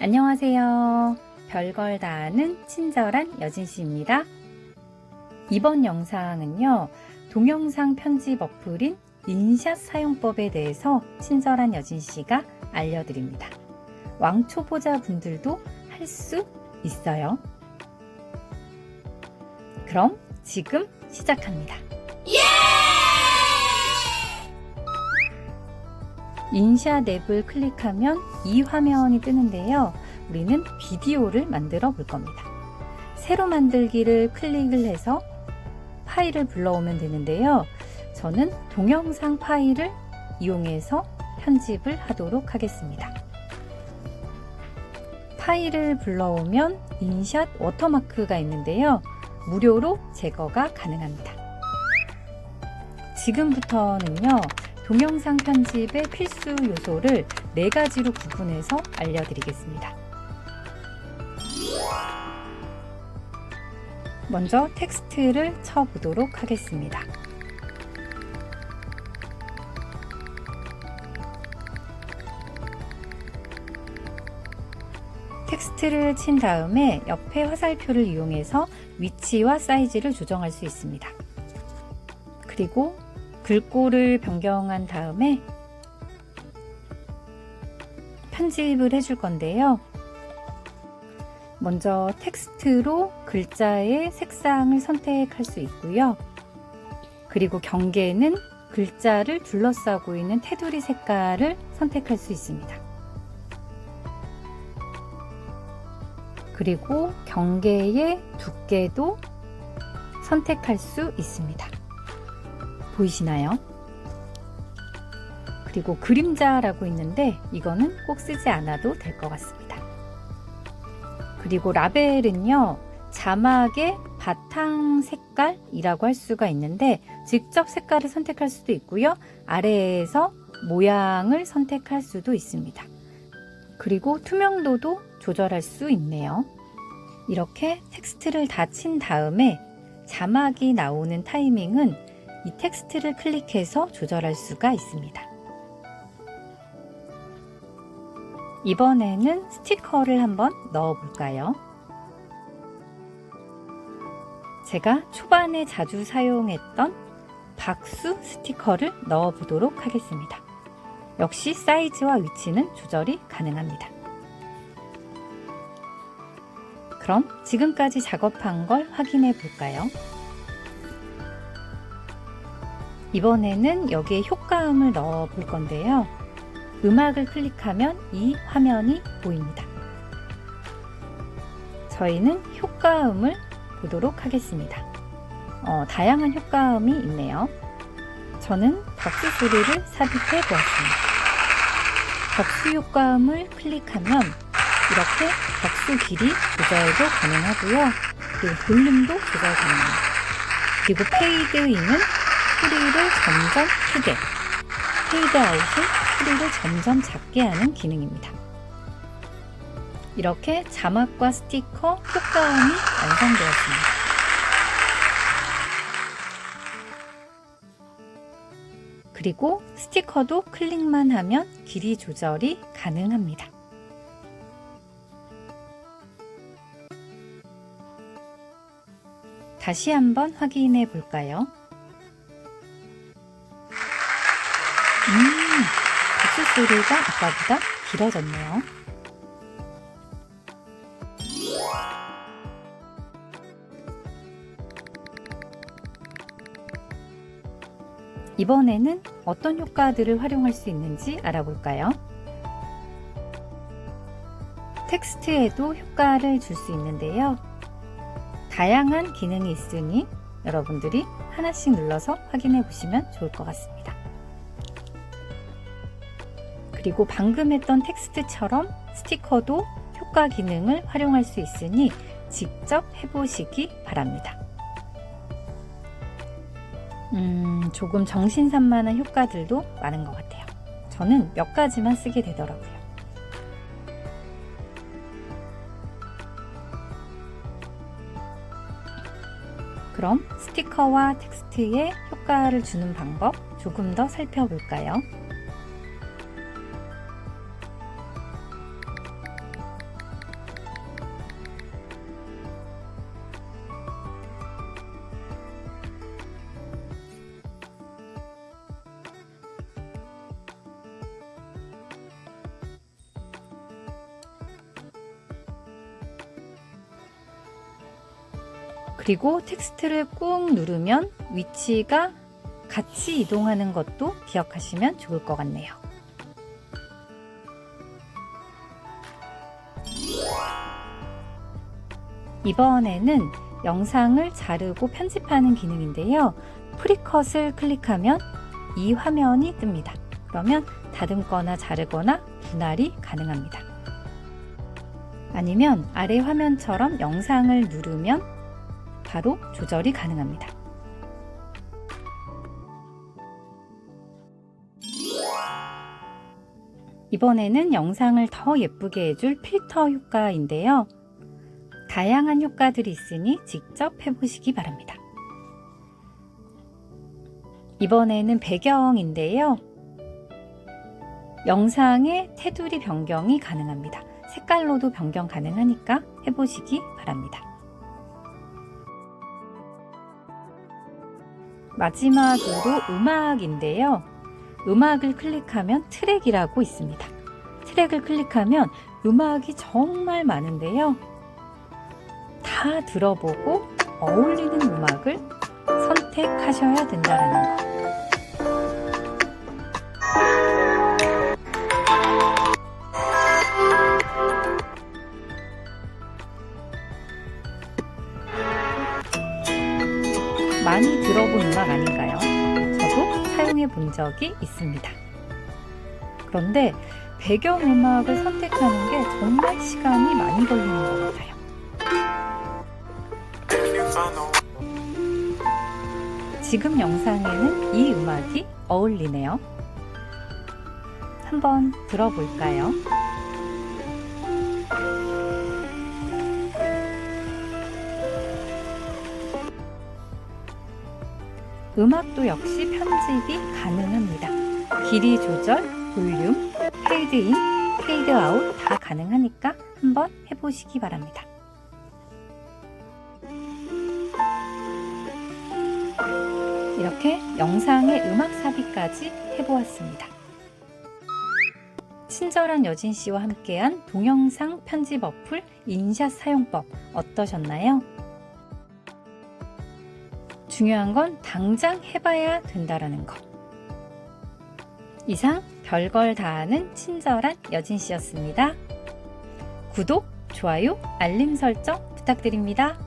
안녕하세요. 별걸 다 아는 친절한 여진 씨입니다. 이번 영상은요, 동영상 편집 어플인 인샷 사용법에 대해서 친절한 여진 씨가 알려드립니다. 왕초보자 분들도 할 수 있어요. 그럼 지금 시작합니다. 인샷 앱을 클릭하면 이 화면이 뜨는데요. 우리는 비디오를 만들어 볼 겁니다. 새로 만들기를 클릭을 해서 파일을 불러오면 되는데요. 저는 동영상 파일을 이용해서 편집을 하도록 하겠습니다. 파일을 불러오면 인샷 워터마크가 있는데요. 무료로 제거가 가능합니다. 지금부터는요, 동영상 편집의 필수 요소를 네 가지로 구분해서 알려드리겠습니다. 먼저 텍스트를 쳐보도록 하겠습니다. 텍스트를 친 다음에 옆에 화살표를 이용해서 위치와 사이즈를 조정할 수 있습니다. 그리고 글꼴을 변경한 다음에 편집을 해줄 건데요. 먼저 텍스트로 글자의 색상을 선택할 수 있고요. 그리고 경계는 글자를 둘러싸고 있는 테두리 색깔을 선택할 수 있습니다. 그리고 경계의 두께도 선택할 수 있습니다. 보이시나요? 그리고 그림자라고 있는데 이거는 꼭 쓰지 않아도 될 것 같습니다. 그리고 라벨은요, 자막의 바탕 색깔이라고 할 수가 있는데 직접 색깔을 선택할 수도 있고요. 아래에서 모양을 선택할 수도 있습니다. 그리고 투명도도 조절할 수 있네요. 이렇게 텍스트를 다 친 다음에 자막이 나오는 타이밍은 이 텍스트를 클릭해서 조절할 수가 있습니다. 이번에는 스티커를 한번 넣어 볼까요? 제가 초반에 자주 사용했던 박수 스티커를 넣어 보도록 하겠습니다. 역시 사이즈와 위치는 조절이 가능합니다. 그럼 지금까지 작업한 걸 확인해 볼까요? 이번에는 여기에 효과음을 넣어 볼 건데요. 음악을 클릭하면 이 화면이 보입니다. 저희는 효과음을 보도록 하겠습니다. 어, 다양한 효과음이 있네요. 저는 박수 소리를 삽입해 보았습니다. 박수 효과음을 클릭하면 이렇게 박수 길이 조절도 가능하고요. 그리고 볼륨도 조절 가능합니다. 그리고 페이드인은 소리를 점점 크게, 페이드아웃은 소리를 점점 작게 하는 기능입니다. 이렇게 자막과 스티커, 효과음이 완성되었습니다. 그리고 스티커도 클릭만 하면 길이 조절이 가능합니다. 다시 한번 확인해 볼까요? 박수 소리가 아까보다 길어졌네요. 이번에는 어떤 효과들을 활용할 수 있는지 알아볼까요? 텍스트에도 효과를 줄 수 있는데요. 다양한 기능이 있으니 여러분들이 하나씩 눌러서 확인해 보시면 좋을 것 같습니다. 그리고 방금 했던 텍스트처럼 스티커도 효과 기능을 활용할 수 있으니 직접 해보시기 바랍니다. 음, 조금 정신산만한 효과들도 많은 것 같아요. 저는 몇 가지만 쓰게 되더라고요. 그럼 스티커와 텍스트에 효과를 주는 방법 조금 더 살펴볼까요? 그리고 텍스트를 꾹 누르면 위치가 같이 이동하는 것도 기억하시면 좋을 것 같네요. 이번에는 영상을 자르고 편집하는 기능인데요. 프리컷을 클릭하면 이 화면이 뜹니다. 그러면 다듬거나 자르거나 분할이 가능합니다. 아니면 아래 화면처럼 영상을 누르면 바로 조절이 가능합니다. 이번에는 영상을 더 예쁘게 해줄 필터 효과인데요. 다양한 효과들이 있으니 직접 해보시기 바랍니다. 이번에는 배경인데요. 영상의 테두리 변경이 가능합니다. 색깔로도 변경 가능하니까 해보시기 바랍니다. 마지막으로 음악인데요. 음악을 클릭하면 트랙이라고 있습니다. 트랙을 클릭하면 음악이 정말 많은데요. 다 들어보고 어울리는 음악을 선택하셔야 된다는 거. 많이 들어본 음악 아닌가요? 저도 사용해 본 적이 있습니다. 그런데 배경 음악을 선택하는 게 정말 시간이 많이 걸리는 것 같아요. 지금 영상에는 이 음악이 어울리네요. 한번 들어볼까요? 음악도 역시 편집이 가능합니다. 길이 조절, 볼륨, 페이드인, 페이드아웃 다 가능하니까 한번 해보시기 바랍니다. 이렇게 영상의 음악 삽입까지 해보았습니다. 친절한 여진 씨와 함께한 동영상 편집 어플 인샷 사용법 어떠셨나요? 중요한 건 당장 해봐야 된다라는 거. 이상 별걸 다 하는 친절한 여진 씨였습니다. 구독, 좋아요, 알림 설정 부탁드립니다.